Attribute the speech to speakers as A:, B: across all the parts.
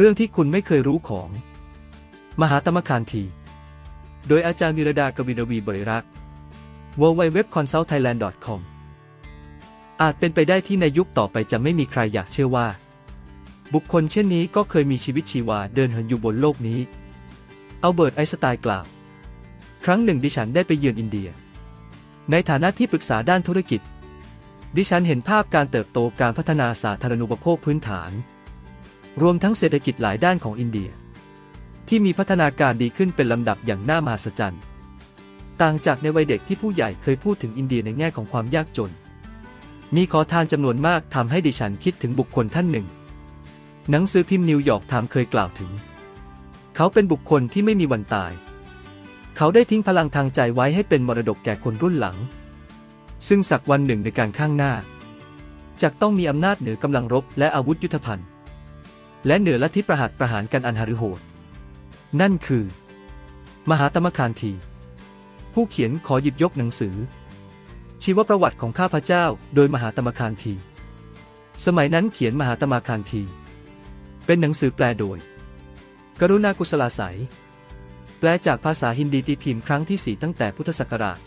A: เรื่องที่คุณไม่เคยรู้ของ มหาตมคานที โดยอาจารย์วิรดากวินวีบริรักษ์ w w w c o n s u l t t h a i l a n d c o m อาจเป็นไปได้ที่ในยุคต่อไปจะไม่มีใครอยากเชื่อว่า บุคคลเช่นนี้ก็เคยมีชีวิตชีวาเดินเหินอยู่บนโลกนี้อัลเบิร์ตไอสไตน์กล่าว ครั้งหนึ่งดิฉันได้ไปเยือนอินเดีย ในฐานะที่ปรึกษาด้านธุรกิจ ดิฉันเห็นภาพการเติบโตการพัฒนาสาธารณูปโภคพื้นฐาน รวมทั้งเศรษฐกิจหลายด้านของอินเดีย ที่มีพัฒนาการดีขึ้นเป็นลำดับอย่างน่ามหัศจรรย์ ต่างจากในวัยเด็กที่ผู้ใหญ่เคยพูดถึงอินเดียในแง่ของความยากจน มีขอทานจำนวนมากทำให้ดิฉันคิดถึงบุคคลท่านหนึ่ง หนังสือพิมพ์นิวยอร์กไทม์เคยกล่าวถึง เขาเป็นบุคคลที่ไม่มีวันตาย เขาได้ทิ้งพลังทางใจไว้ให้เป็นมรดกแก่คนรุ่นหลัง ซึ่งสักวันหนึ่งในการข้างหน้าจะต้องมีอำนาจเหนือกำลังรบและอาวุธยุทธภัณฑ์ และเหนือลัทธิประหัตประหารกันอันหฤโหด นั่นคือ มหาตมคานที ผู้เขียนขอหยิบยกหนังสือ ชีวประวัติของข้าพเจ้า โดยมหาตมคานที สมัยนั้นเขียนมหาตมคานที เป็นหนังสือแปลโดย กรุณากุศลาใสยแปลจากภาษาฮินดีตีพิมพ์ครั้งที่ 4 ตั้งแต่พุทธศักราช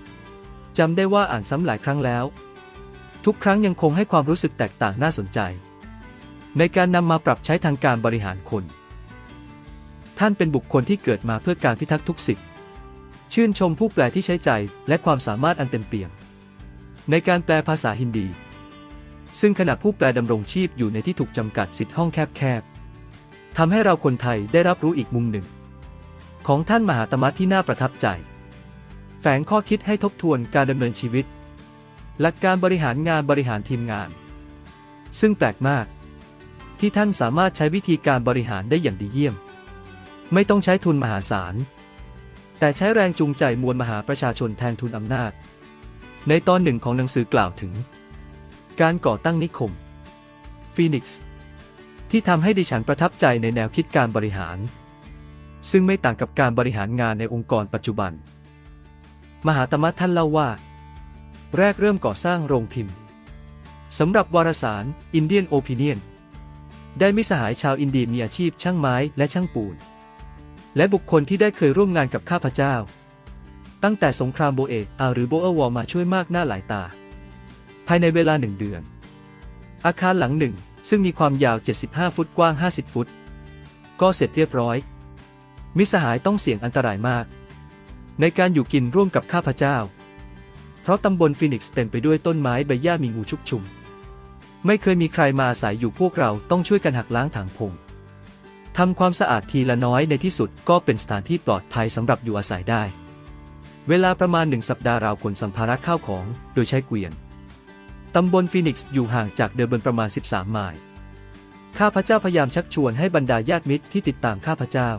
A: 2518 จำได้ว่าอ่านซ้ำหลายครั้งแล้ว ทุกครั้งยังคงให้ความรู้สึกแตกต่างน่าสนใจ ในการนำมาปรับใช้ทางการบริหารคน ท่านเป็นบุคคลที่เกิดมาเพื่อการพิทักษ์ทุกสิทธิ์ ชื่นชมผู้แปลที่ใช้ใจและความสามารถอันเต็มเปี่ยม ในการแปลภาษาฮินดี ซึ่งขณะผู้แปลดำรงชีพอยู่ในที่ถูกจำกัดสิทธิห้องแคบๆทำให้เราคนไทยได้รับรู้อีกมุมหนึ่ง ของท่านมหาตมะที่น่าประทับใจ แฝงข้อคิดให้ทบทวนการดำเนินชีวิต หลักการบริหารงานบริหารทีมงาน ซึ่งแปลกมาก ที่ท่านสามารถใช้วิธีการบริหารได้อย่างดีเยี่ยม ไม่ต้องใช้ทุนมหาศาล แต่ใช้แรงจูงใจมวลมหาประชาชนแทนทุนอำนาจ ในตอนหนึ่งของหนังสือกล่าวถึง การก่อตั้งนิคมฟีนิกซ์ที่ทำให้ดิฉันประทับใจในแนวคิดการบริหาร ซึ่งไม่ต่างกับการบริหารงานในองค์กรปัจจุบัน มหาตมะท่านเล่าว่า แรกเริ่มก่อสร้างโรงพิมพ์สำหรับวารสาร Indian Opinion ได้มิสหายชาวอินเดียมีอาชีพช่างไม้และช่างปูน และบุคคลที่ได้เคยร่วมงานกับข้าพเจ้า ตั้งแต่สงครามโบเออาหรือโบเอวอร์มาช่วยมากหน้าหลายตา ภายในเวลาหนึ่งเดือน อาคารหลังหนึ่ง ซึ่งมีความยาว 75 ฟุตกว้าง 50 ฟุต ก็เสร็จเรียบร้อย มิสหายต้องเสี่ยงอันตรายมาก ในการอยู่กินร่วมกับข้าพเจ้า เพราะตำบลฟินิกซ์เต็มไปด้วยต้นไม้ใบหญ้ามีงูชุกชุม ไม่เคยมีใครมาอาศัยอยู่พวกเราต้องช่วยกันหักล้างถางพงทำความสะอาดทีละน้อยในที่สุดก็เป็นสถานที่ปลอดภัยสำหรับอยู่อาศัยได้ เวลาประมาณหนึ่งสัปดาห์เราขนสัมภาระข้าวของโดยใช้เกวียนตำบลฟินิกซ์อยู่ห่างจากเดอร์เบิร์นประมาณ 13 ไมล์ ข้าพเจ้าพยายามชักชวนให้บรรดาญาติมิตรที่ติดตามข้าพเจ้า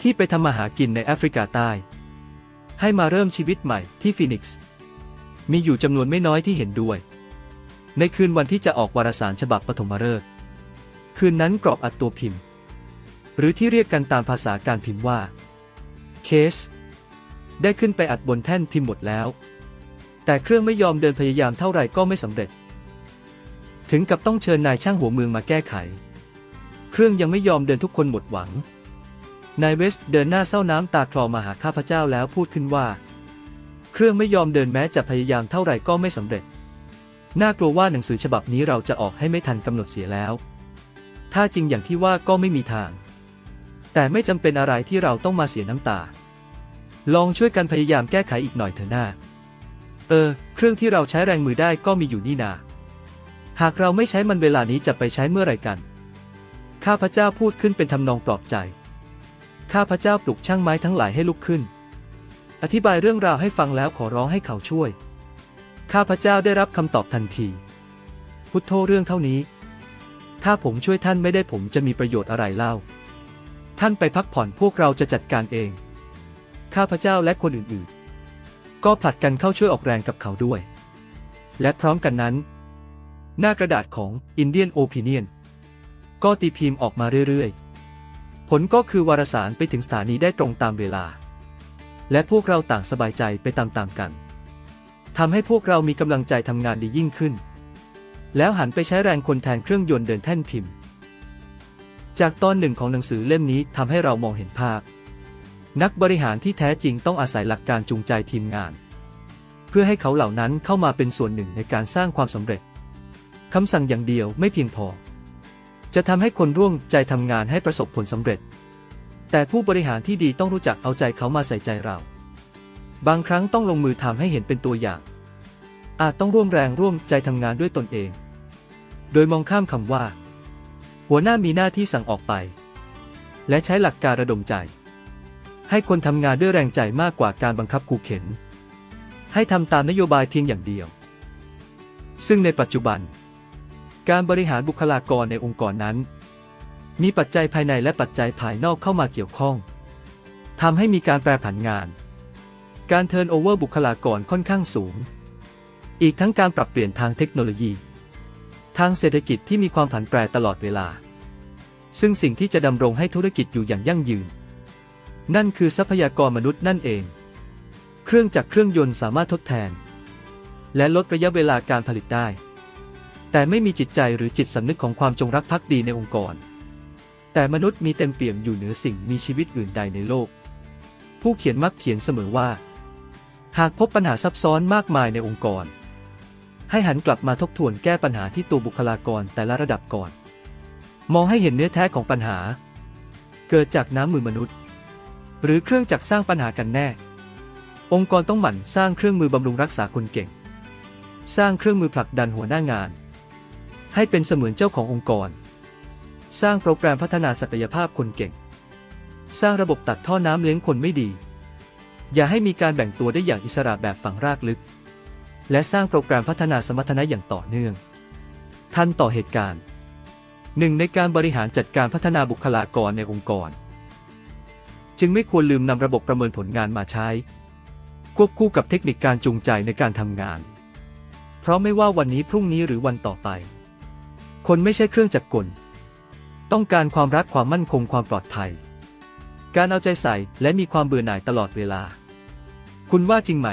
A: ที่ไปทำมาหากินในแอฟริกาใต้ ให้มาเริ่มชีวิตใหม่ที่ฟินิกซ์ มีอยู่จำนวนไม่น้อยที่เห็นด้วย ในคืนวันที่จะออกวารสารฉบับปฐมฤกษ์คืนนั้นกรอบอัดตัวพิมพ์ หรือที่เรียกกันตามภาษาการพิมพ์ว่า เคส ได้ขึ้นไปอัดบนแท่นพิมพ์หมดแล้ว แต่เครื่องไม่ยอมเดินพยายามเท่าไหร่ก็ไม่สำเร็จ ถึงกับต้องเชิญนายช่างหัวเมืองมาแก้ไข เครื่องยังไม่ยอมเดินทุกคนหมดหวัง นายเวสต์เดินหน้าเศร้าน้ำตาคลอมาหาข้าพเจ้าแล้วพูดขึ้นว่า เครื่องไม่ยอมเดินแม้จะพยายามเท่าไหร่ก็ไม่สำเร็จ น่ากลัวว่าหนังสือฉบับนี้เราจะออกให้ไม่ทันกำหนดเสียแล้ว ถ้าจริงอย่างที่ว่าก็ไม่มีทาง แต่ไม่จำเป็นอะไรที่เราต้องมาเสียน้ำตา ลองช่วยกันพยายามแก้ไขอีกหน่อยเถอะหน้า เออ เครื่องที่เราใช้แรงมือได้ก็มีอยู่นี่นา หากเราไม่ใช้มันเวลานี้จะไปใช้เมื่อไรกัน ข้าพเจ้าพูดขึ้นเป็นทำนองปลอบใจ ข้าพเจ้าปลุกช่างไม้ทั้งหลายให้ลุกขึ้น อธิบายเรื่องราวให้ฟังแล้วขอร้องให้เขาช่วย ข้าพเจ้าได้รับคำตอบทันที พุทโธเรื่องเท่านี้ ถ้าผมช่วยท่านไม่ได้ผมจะมีประโยชน์อะไรเล่า ท่านไปพักผ่อนพวกเราจะจัดการเอง ข้าพเจ้าและคนอื่นๆ ก็ผลัดกันเข้าช่วยออกแรงกับเขาด้วย และพร้อมกันนั้น หน้ากระดาษของ Indian Opinion ก็ตีพิมพ์ออกมาเรื่อยๆ ผลก็คือวารสารไปถึงสถานีได้ตรงตามเวลา และพวกเราต่างสบายใจไปตามๆกัน ทำให้พวกเรามีกำลังใจทำงานดียิ่งขึ้น แล้วหันไปใช้แรงคนแทนเครื่องยนต์เดินแท่นพิมพ์ จากตอนหนึ่งของหนังสือเล่มนี้ทำให้เรามองเห็นภาพ นักบริหารที่แท้จริงต้องอาศัยหลักการจูงใจทีมงาน เพื่อให้เขาเหล่านั้นเข้ามาเป็นส่วนหนึ่งในการสร้างความสำเร็จคำสั่งอย่างเดียวไม่เพียงพอ จะทำให้คนร่วมใจทำงานให้ประสบผลสำเร็จ แต่ผู้บริหารที่ดีต้องรู้จักเอาใจเขามาใส่ใจเรา บางครั้งต้องลงมือทำให้เห็นเป็นตัวอย่าง อาจต้องร่วมแรงร่วมใจทำงานด้วยตนเอง โดยมองข้ามคำว่า หัวหน้ามีหน้าที่สั่งออกไป และใช้หลักการระดมใจ ให้คนทำงานด้วยแรงใจมากกว่าการบังคับขู่เข็น ให้ทำตามนโยบายเพียงอย่างเดียว ซึ่งในปัจจุบัน การบริหารบุคลากรในองค์กรนั้น มีปัจจัยภายในและปัจจัยภายนอกเข้ามาเกี่ยวข้องทำให้มีการแปรผันงาน การเทิร์นโอเวอร์บุคลากรค่อนข้างสูง อีกทั้งการปรับเปลี่ยนทางเทคโนโลยี ทางเศรษฐกิจที่มีความผันแปรตลอดเวลา ซึ่งสิ่งที่จะดำรงให้ธุรกิจอยู่อย่างยั่งยืน นั่นคือทรัพยากรมนุษย์นั่นเอง เครื่องจักรเครื่องยนต์สามารถทดแทน และลดระยะเวลาการผลิตได้ แต่ไม่มีจิตใจหรือจิตสำนึกของความจงรักภักดีในองค์กร แต่มนุษย์มีเต็มเปี่ยมอยู่เหนือสิ่งมีชีวิตอื่นใดในโลก ผู้เขียนมักเขียนเสมอว่า หากพบปัญหาซับซ้อนมากมายในองค์กร ให้หันกลับมาทบทวนแก้ปัญหาที่ตัวบุคลากรแต่ละระดับก่อน มองให้เห็นเนื้อแท้ของปัญหา เกิดจากน้ำมือมนุษย์ หรือเครื่องจักรสร้างปัญหากันแน่ องค์กรต้องหมั่นสร้างเครื่องมือบำรุงรักษาคนเก่ง สร้างเครื่องมือผลักดันหัวหน้างาน ให้เป็นเสมือนเจ้าขององค์กร สร้างโปรแกรมพัฒนาศักยภาพคนเก่ง สร้างระบบตัดท่อน้ำเลี้ยงคนไม่ดี อย่าให้มีการแบ่งตัวได้อย่างอิสระแบบฝังรากลึก และสร้างโปรแกรมพัฒนาสมรรถนะอย่างต่อเนื่อง ทันต่อเหตุการณ์หนึ่งในการบริหารจัดการพัฒนาบุคลากรในองค์กร จึงไม่ควรลืมนำระบบประเมินผลงานมาใช้ ควบคู่กับเทคนิคการจูงใจในการทำงาน เพราะไม่ว่าวันนี้พรุ่งนี้หรือวันต่อไป คนไม่ใช่เครื่องจักรกล ต้องการความรักความมั่นคงความปลอดภัย การเอาใจใส่และมีความเบื่อหน่ายตลอดเวลา คุณว่าจริงไหม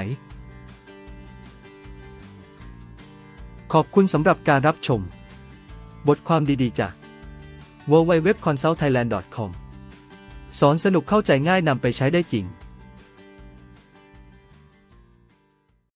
A: ขอบคุณสำหรับการรับชม บทความดีๆจาก www.consultthailand.com สอนสนุกเข้าใจง่ายนำไปใช้ได้จริง